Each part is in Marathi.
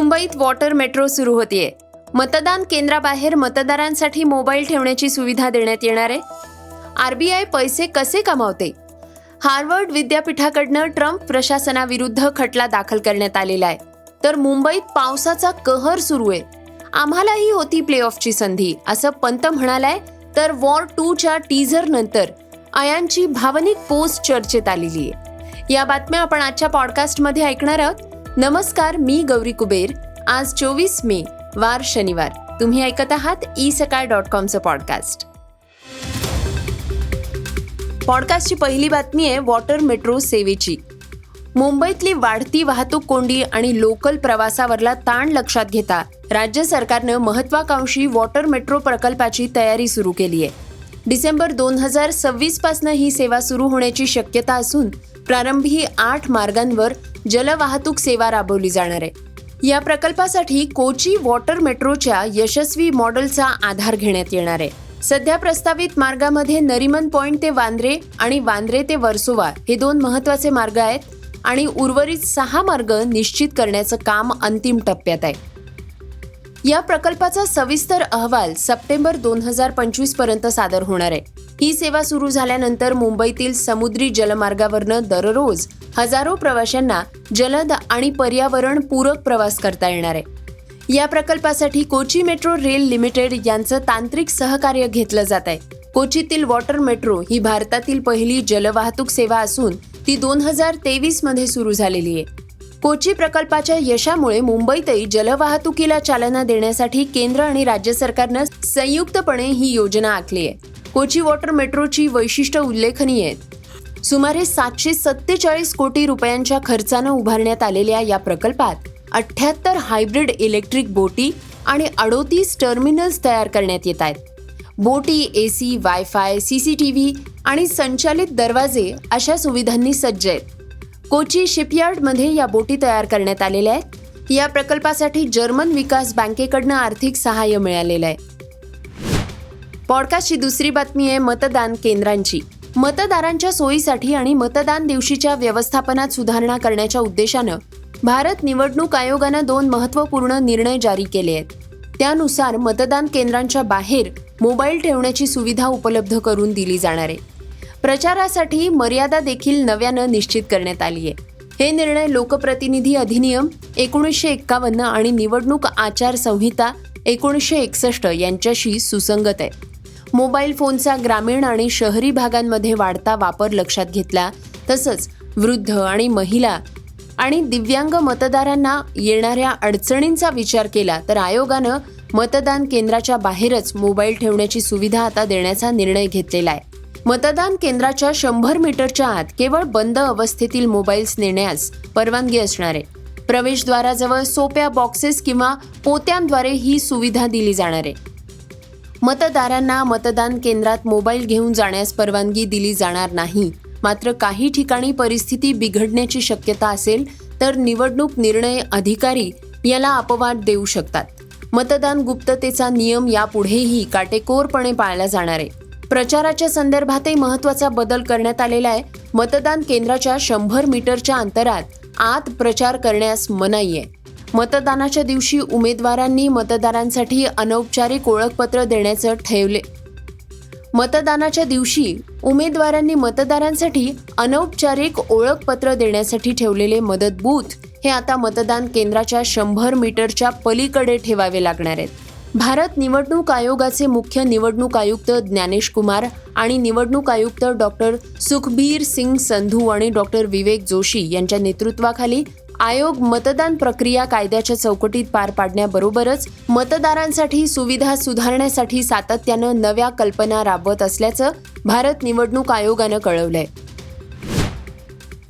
मुंबईत वॉटर मेट्रो सुरू होतीये. मतदान केंद्राबाहेर मतदारांसाठी मोबाईल ठेवण्याची सुविधा देण्यात येणार आहे. आरबीआय पैसे कसे कमावते? हार्वर्ड विद्यापीठाकडनं ट्रम्प प्रशासनाविरुद्ध खटला दाखल करण्यात आलेला आहे. तर मुंबईत पावसाचा कहर सुरू आहे. आम्हालाही होती प्लेऑफची संधी असं पंत म्हणालाय तर वॉर टूच्या टीझर नंतर अयांची भावनिक पोस्ट चर्चेत आलेली आहे. या बातम्या आपण आजच्या पॉडकास्टमध्ये ऐकणार आहोत. नमस्कार मी गौरी कुबेर. आज चोवीस मे वार शनिवार. तुम्ही ऐकत आहात ई सकाळ डॉट कॉमचं पॉडकास्ट पॉडकास्टची पहिली बातमी आहे वॉटर मेट्रो सेवेची. मुंबईतली वाढती वाहतूक कोंडी आणि लोकल प्रवासावरला ताण लक्षात घेता राज्य सरकारनं महत्वाकांक्षी वॉटर मेट्रो प्रकल्पाची तयारी सुरू केली आहे डिसेंबर दोन हजार सव्वीसपासून ही सेवा सुरू होण्याची शक्यता असून प्रारंभी आठ मार्गांवर जलवाहतूक सेवा राबवली जाणार आहे. या प्रकल्पासाठी कोची वॉटर मेट्रोच्या यशस्वी मॉडेलचा आधार घेण्यात येणार आहे. सध्या प्रस्तावित मार्गामध्ये नरिमन पॉइंट ते वांद्रे आणि वांद्रे ते वर्सोवा हे दोन महत्त्वाचे मार्ग आहेत आणि उर्वरित सहा मार्ग निश्चित करण्याचं काम अंतिम टप्प्यात आहे. या प्रकल्पाचा सविस्तर अहवाल सप्टेंबर दोन हजार पंचवीसपर्यंत सादर होणार आहे. ही सेवा सुरू झाल्यानंतर मुंबईतील समुद्री जलमार्गावरनं दररोज हजारो प्रवाशांना जलद आणि पर्यावरण पूरक प्रवास करता येणार आहे. या प्रकल्पासाठी कोची मेट्रो रेल लिमिटेड यांचं तांत्रिक सहकार्य घेतलं जात आहे. कोचीतील वॉटर मेट्रो ही भारतातील पहिली जलवाहतूक सेवा असून ती दोन हजार तेवीसमध्ये सुरू झालेली आहे. कोची प्रकल्पाच्या यशामुळे मुंबईतही जलवाहतुकीला चालना देण्यासाठी केंद्र आणि राज्य सरकारनं संयुक्तपणे ही योजना आखली आहे. कोची वॉटर मेट्रोची वैशिष्ट्य उल्लेखनीय आहेत. सुमारे सातशे सत्तेचाळीस कोटी रुपयांच्या खर्चानं उभारण्यात आलेल्या या प्रकल्पात अठ्ठ्याहत्तर हायब्रिड इलेक्ट्रिक बोटी आणि अडोतीस टर्मिनल्स तयार करण्यात येत आहेत. बोटी A C wifi C C T V आणि संचालित दरवाजे अशा सुविधांनी सज्ज आहेत. कोची शिपयार्डमध्ये या बोटी तयार करण्यात आलेल्या आहेत. या प्रकल्पासाठी जर्मन विकास बँकेकडनं आर्थिक सहाय्य मिळालेलं आहे. पॉडकास्टची दुसरी बातमी आहे मतदान केंद्रांची. मतदारांच्या सोयीसाठी आणि मतदान दिवशीच्या व्यवस्थापनात सुधारणा करण्याच्या उद्देशानं भारत निवडणूक आयोगानं दोन महत्त्वपूर्ण निर्णय जारी केले आहेत. त्यानुसार मतदान केंद्रांच्या बाहेर मोबाईल ठेवण्याची सुविधा उपलब्ध करून दिली जाणार आहे. प्रचारासाठी मर्यादा देखील नव्यानं निश्चित करण्यात आली आहे. हे निर्णय लोकप्रतिनिधी अधिनियम एकोणीसशे एक्कावन्न आणि निवडणूक आचारसंहिता एकोणीसशे एकसष्ट यांच्याशी सुसंगत आहे. मोबाईल फोनचा ग्रामीण आणि शहरी भागांमध्ये वाढता वापर लक्षात घेतला तसंच वृद्ध आणि महिला आणि दिव्यांग मतदारांना येणाऱ्या अडचणींचा विचार केला तर आयोगानं मतदान केंद्राच्या बाहेरच मोबाईल ठेवण्याची सुविधा आता देण्याचा निर्णय घेतलेला आहे. मतदान केंद्राच्या शंभर मीटरच्या आत केवळ बंद अवस्थेतील मोबाईल्स नेण्यास परवानगी असणार आहे. प्रवेशद्वाराजवळ सोप्या बॉक्सेस किंवा पोत्यांद्वारे ही सुविधा दिली जाणार आहे. मतदारांना मतदान केंद्रात मोबाईल घेऊन जाण्यास परवानगी दिली जाणार नाही. मात्र काही ठिकाणी परिस्थिती बिघडण्याची शक्यता असेल तर निवडणूक निर्णय अधिकारी याला अपवाद देऊ शकतात. मतदान गुप्ततेचा नियम यापुढेही काटेकोरपणे पाळला जाणार आहे. प्रचाराच्या संदर्भातही महत्त्वाचा बदल करण्यात आलेला आहे. मतदान केंद्राच्या शंभर मीटरच्या अंतरात आत प्रचार करण्यास मनाई आहे. मतदानाच्या दिवशी उमेदवारांनी मतदारांसाठी अनौपचारिक ओळखपत्र देण्याचं ठेवले मतदानाच्या दिवशी उमेदवारांनी मतदारांसाठी अनौपचारिक ओळखपत्र देण्यासाठी ठेवलेले मदत बूथ हे आता मतदान केंद्राच्या शंभर मीटरच्या पलीकडे ठेवावे लागणार आहेत. भारत निवडणूक आयोगाचे मुख्य निवडणूक आयुक्त ज्ञानेश कुमार आणि निवडणूक आयुक्त डॉक्टर सुखबीर सिंग संधू आणि डॉक्टर विवेक जोशी यांच्या नेतृत्वाखाली आयोग मतदान प्रक्रिया कायद्याच्या चौकटीत पार पाडण्याबरोबरच मतदारांसाठी सुविधा सुधारण्यासाठी सातत्यानं नव्या कल्पना राबवत असल्याचं भारत निवडणूक आयोगानं कळवलंय.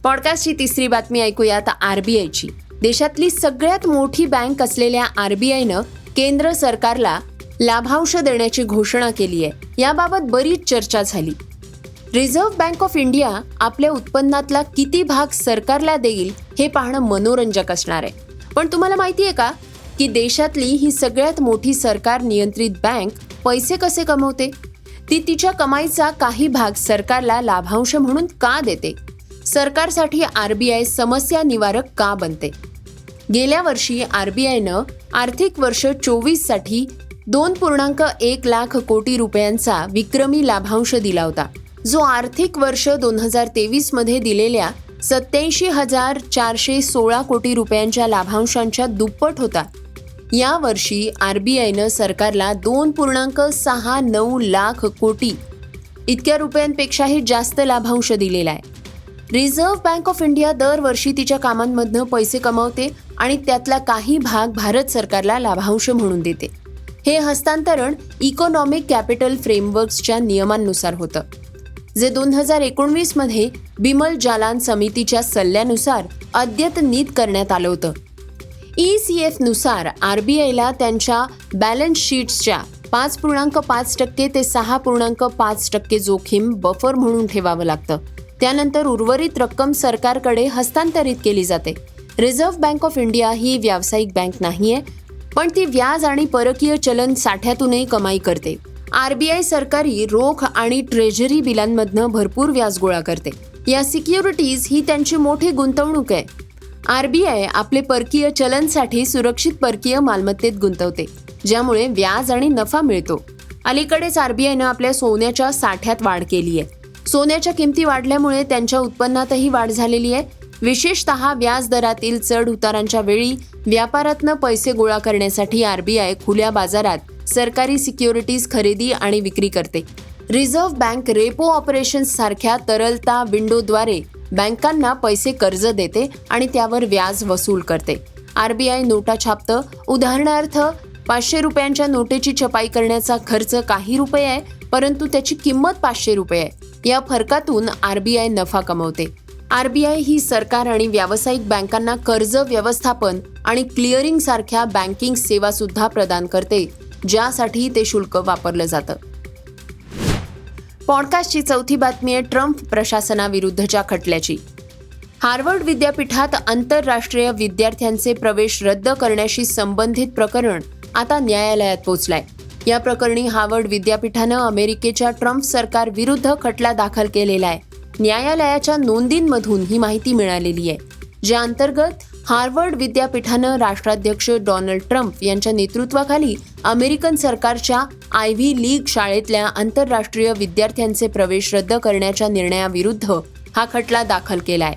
पॉडकास्टची तिसरी बातमी ऐकूयात आरबीआयची. देशातली सगळ्यात मोठी बँक असलेल्या आरबीआयनं केंद्र सरकारला लाभांश देण्याची घोषणा केली आहे. याबाबत बरीच चर्चा झाली. रिझर्व्ह बँक ऑफ इंडिया आपल्या उत्पन्नातला किती भाग सरकारला देईल हे पाहणं मनोरंजक असणार आहे. पण तुम्हाला माहिती आहे का? की देशातली ही सगळ्यात मोठी सरकार नियंत्रित बँक पैसे कसे कमवते? ती तिच्या कमाईचा काही भाग सरकारला लाभांश म्हणून का देते? सरकारसाठी आर बी आय समस्या निवारक का बनते? गेल्या वर्षी आर बी आयनं आर्थिक वर्ष चोवीससाठी दोन पूर्णांक एक लाख कोटी रुपयांचा विक्रमी लाभांश दिला होता. जो आर्थिक वर्ष दोन हजार तेवीसमध्ये दिलेल्या सत्याऐंशी हजार चारशे सोळा कोटी रुपयांच्या लाभांशांच्या दुप्पट होता. या वर्षी आर बी आयनं सरकारला दोन पूर्णांक सहा नऊ लाख कोटी इतक्या रुपयांपेक्षाही जास्त लाभांश दिलेला आहे. रिझर्व्ह बँक ऑफ इंडिया दरवर्षी तिच्या कामांमधनं पैसे कमावते आणि त्यातला काही भाग भारत सरकारला लाभांश म्हणून देते. हे हस्तांतरण इकॉनॉमिक कॅपिटल फ्रेमवर्क्सच्या नियमांनुसार होतं. जे दोन हजार एकोणवीसमध्ये बिमल जालान समितीच्या सल्ल्यानुसार अद्यतनित करण्यात आलं होतं. ई सी एफनुसार आर बी आयला त्यांच्या बॅलन्स शीट्सच्या पाच पूर्णांक पाच टक्के ते सहा पूर्णांक पाच टक्के जोखीम बफर म्हणून ठेवावं लागतं. त्यानंतर उर्वरित रक्कम सरकारकडे हस्तांतरित केली जाते. रिझर्व्ह बँक ऑफ इंडिया ही व्यावसायिक बँक नाहीये पण ती व्याज आणि परकीय चलन साठ्यातूनही कमाई करते. आरबीआय सरकारी रोख आणि ट्रेझरी बिलांमधनं भरपूर व्याज गोळा करते. या सिक्युरिटीज ही त्यांची मोठी गुंतवणूक आहे. आरबीआय आपले परकीय चलनसाठी सुरक्षित परकीय मालमत्तेत गुंतवते ज्यामुळे व्याज आणि नफा मिळतो. अलीकडेच आरबीआयनं आपल्या सोन्याच्या साठ्यात वाढ केली आहे सोन्याच्या किमती वाढल्यामुळे त्यांच्या उत्पन्नातही वाढ झालेली आहे. विशेषतः व्याज दरातील चढ उतारांच्या वेळी व्यापारातनं पैसे गोळा करण्यासाठी आरबीआय खुल्या बाजारात सरकारी सिक्युरिटीज खरेदी आणि विक्री करते. रिझर्व्ह बँक रेपो ऑपरेशन्स सारख्या तरलता विंडोद्वारे बँकांना पैसे कर्ज देते आणि त्यावर व्याज वसूल करते. आरबीआय नोटा छापतं. उदाहरणार्थ पाचशे रुपयांच्या नोटेची छपाई करण्याचा खर्च काही रुपये आहे परंतु त्याची किंमत पाचशे रुपये आहे. या फरकातून आरबीआय नफा कमवते. आरबीआय ही सरकार आणि व्यावसायिक बँकांना कर्ज व्यवस्थापन आणि क्लिअरिंग सारख्या बँकिंग सेवा सुद्धा प्रदान करते ज्यासाठी ते शुल्क वापरलं जातं. पॉडकास्टची चौथी बातमी आहे ट्रम्प प्रशासनाविरुद्धच्या खटल्याची. हार्वर्ड विद्यापीठात आंतरराष्ट्रीय विद्यार्थ्यांचे प्रवेश रद्द करण्याशी संबंधित प्रकरण आता न्यायालयात पोहोचलाय या प्रकरणी हार्वर्ड विद्यापीठानं अमेरिकेच्या ट्रम्प सरकार विरुद्ध खटला दाखल केलेला आहे. न्यायालयाच्या नोंदींमधून ही माहिती मिळालेली आहे. ज्या अंतर्गत हार्वर्ड विद्यापीठानं राष्ट्राध्यक्ष डोनाल्ड ट्रम्प यांच्या नेतृत्वाखाली अमेरिकन सरकारच्या आय व्ही लीग शाळेतल्या आंतरराष्ट्रीय विद्यार्थ्यांचे प्रवेश रद्द करण्याच्या निर्णयाविरुद्ध हा खटला दाखल केलाय.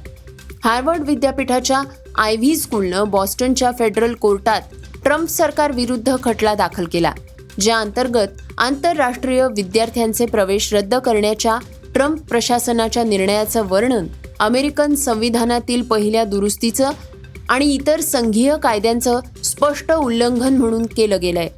हार्वर्ड विद्यापीठाच्या आय व्ही स्कूलनं बॉस्टनच्या फेडरल कोर्टात ट्रम्प सरकार विरुद्ध खटला दाखल केला. ज्या अंतर्गत आंतरराष्ट्रीय विद्यार्थ्यांचे प्रवेश रद्द करण्याच्या ट्रम्प प्रशासनाच्या निर्णयाचं वर्णन अमेरिकन संविधानातील पहिल्या दुरुस्तीचं आणि इतर संघीय कायद्यांचं स्पष्ट उल्लंघन म्हणून केलं गेलंय.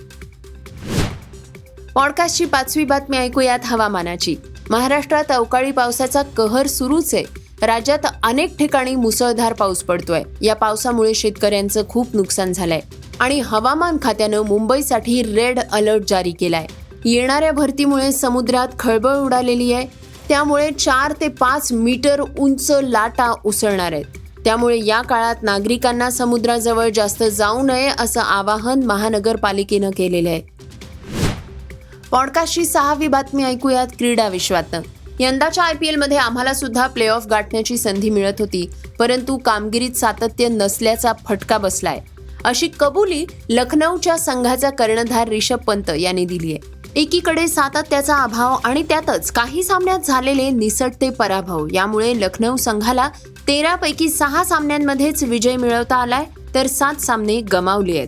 पॉडकास्टची पाचवी बातमी ऐकूयात हवामानाची. महाराष्ट्रात अवकाळी पावसाचा कहर सुरूच आहे. राज्यात अनेक ठिकाणी मुसळधार पाऊस पडतोय. या पावसामुळे शेतकऱ्यांचं खूप नुकसान झालंय. आणि हवामान खात्यानं मुंबईसाठी रेड अलर्ट जारी केलाय. येणाऱ्या भरतीमुळे समुद्रात खळबळ उडालेली आहे. त्यामुळे चार ते पाच मीटर उंच लाटा उसळणार आहेत. त्यामुळे या काळात नागरिकांना समुद्राजवळ जास्त जाऊ नये असं आवाहन महानगरपालिकेनं केलेलं आहे. पॉडकास्टची सहावी बातमी ऐकूयात क्रीडा विश्वातनं. यंदाच्या आय पी एलमध्ये आम्हाला सुद्धा प्ले ऑफ गाठण्याची संधी मिळत होती परंतु कामगिरीत सातत्य नसल्याचा फटका बसलाय. अशी कबुली लखनौच्या संघाचा कर्णधार रिषभ पंत यांनी दिली आहे. एकीकडे सातत्याचा अभाव आणि त्यातच काही सामन्यात झालेले निसटते पराभव. यामुळे लखनौ संघाला तेरापैकी सहा सामन्यांमध्येच विजय मिळवता आलाय तर सात सामने गमावले आहेत.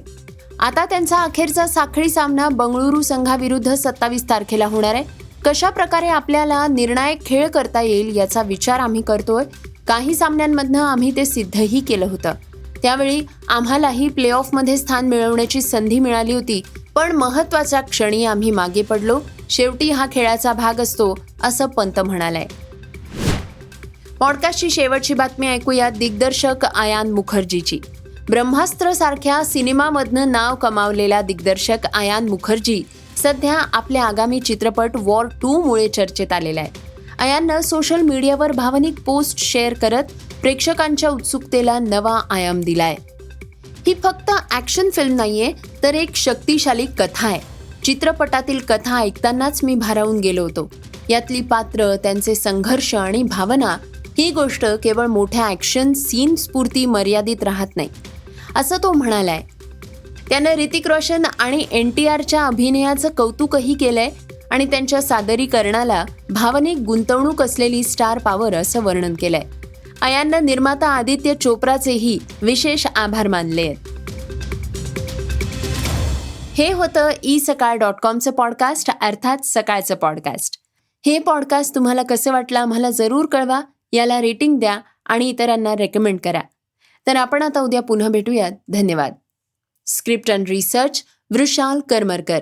आता त्यांचा अखेरचा साखळी सामना बंगळुरू संघाविरुद्ध सत्तावीस तारखेला होणार आहे. कशा प्रकारे आपल्याला निर्णायक खेळ करता येईल याचा विचार आम्ही करतोय. काही सामन्यांमधनं आम्ही ते सिद्धही केलं होतं. त्यावेळी आम्हालाही प्ले ऑफमध्ये स्थान मिळवण्याची संधी मिळाली होती. पण महत्त्वाच्या क्षणी आम्ही मागे पडलो. शेवटी हा खेळाचा भाग असतो असं पंत म्हणालाय. पॉडकास्टची शेवटची बातमी ऐकूया दिग्दर्शक आयान मुखर्जीची. ब्रह्मास्त्र सारख्या सिनेमामधनं नाव कमावलेला दिग्दर्शक आयान मुखर्जी सध्या आपल्या आगामी चित्रपट वॉर टू मुळे चर्चेत आलेला आहे आयाननं सोशल मीडियावर भावनिक पोस्ट शेअर करत प्रेक्षकांच्या उत्सुकतेला नवा आयाम दिलाय. ही फक्त ॲक्शन फिल्म नाहीये तर एक शक्तिशाली कथा आहे. चित्रपटातील कथा ऐकतानाच मी भारावून गेलो होतो. यातली पात्र त्यांचे संघर्ष आणि भावना ही गोष्ट केवळ मोठ्या ॲक्शन सीन्सपुरती मर्यादित राहत नाही असं तो म्हणालाय. त्यानं ऋतिक रोशन आणि एन टी आरच्या अभिनयाचं कौतुकही केलंय आणि त्यांच्या सादरीकरणाला भावनिक गुंतवणूक असलेली स्टार पॉवर असं वर्णन केलंय. अयाननं निर्माता आदित्य चोप्राचेही विशेष आभार मानले. आहेत हे होतं ई सकाळ डॉट कॉमचं पॉडकास्ट अर्थात सकाळचं पॉडकास्ट. हे पॉडकास्ट तुम्हाला कसं वाटलं आम्हाला जरूर कळवा याला रेटिंग द्या आणि इतरांना रेकमेंड करा. तर आपण आता उद्या पुन्हा भेटूयात. धन्यवाद. Script and research Vrushal Karmarkar.